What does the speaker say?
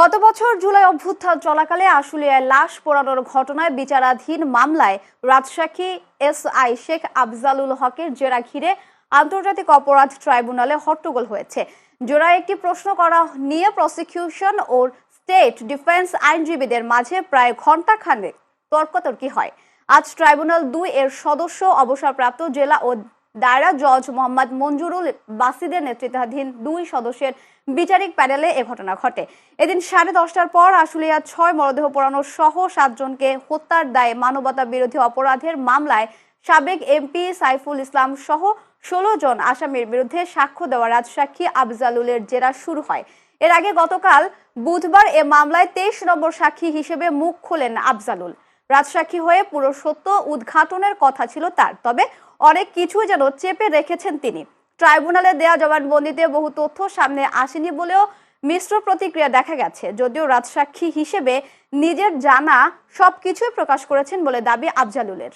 গত বছর জুলাই অভ্যুত্থান চলাকালে আশুলিয়ায় লাশ পোড়ানোর ঘটনায় বিচারাধীন মামলায় রাজসাক্ষী এস আই শেখ আফজালুল হকের জেরা ঘিরে আন্তর্জাতিক অপরাধ ট্রাইব্যুনালে হট্টগোল হয়েছে। জোড়ায় একটি প্রশ্ন করা নিয়ে প্রসিকিউশন ও স্টেট ডিফেন্স আইনজীবীদের মাঝে প্রায় ঘণ্টা খানেক তর্কাতর্কি হয়। আজ ট্রাইব্যুনাল দুই এর সদস্য, অবসরপ্রাপ্ত জেলা ও দায়রা জজ মোহাম্মদ মঞ্জুরুল বাসিদের নেতৃত্বাধীন দুই সদস্যের বিচারিক প্যানেলে এ ঘটনা ঘটে। এদিন সাড়ে দশটার পর আশুলিয়া ছয় মরদেহ পোড়ানো সহ সাতজনকে হত্যার দায়ে মানবতা বিরোধী অপরাধের মামলায় সাবেক এমপি সাইফুল ইসলাম সহ ষোলো জন আসামির বিরুদ্ধে সাক্ষ্য দেওয়া রাজসাক্ষী আফজালুলের জেরা শুরু হয়। এর আগে গতকাল বুধবার এ মামলায় তেইশ নম্বর সাক্ষী হিসেবে মুখ খোলেন আফজালুল। রাজসাক্ষী হয়ে পুরো সত্য উদ্ঘাটনের কথা ছিল তার। তবে অনেক কিছু যেন চেপে রেখেছেন তিনি। ট্রাইব্যুনালে দেয়া জবানবন্দিতে বহু তথ্য সামনে আসেনি বলেও মিশ্র প্রতিক্রিয়া দেখা গেছে। যদিও রাজসাক্ষী হিসেবে নিজের জানা সবকিছুই প্রকাশ করেছেন বলে দাবি আফজালুলের।